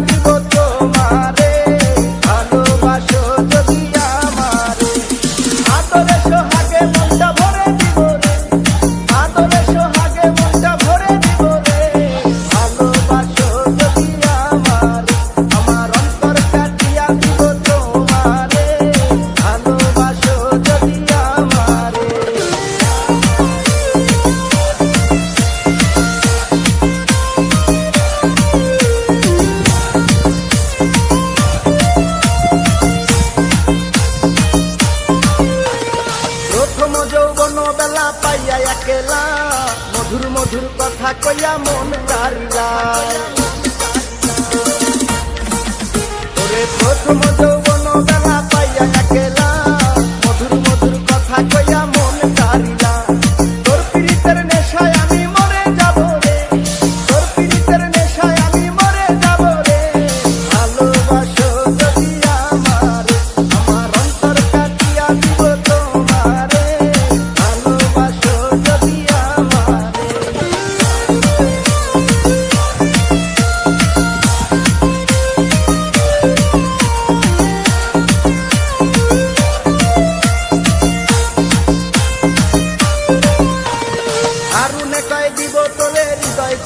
vivo একলা মধুর মধুর কথা কইয়া মন কারলা। ওরে প্রথম তো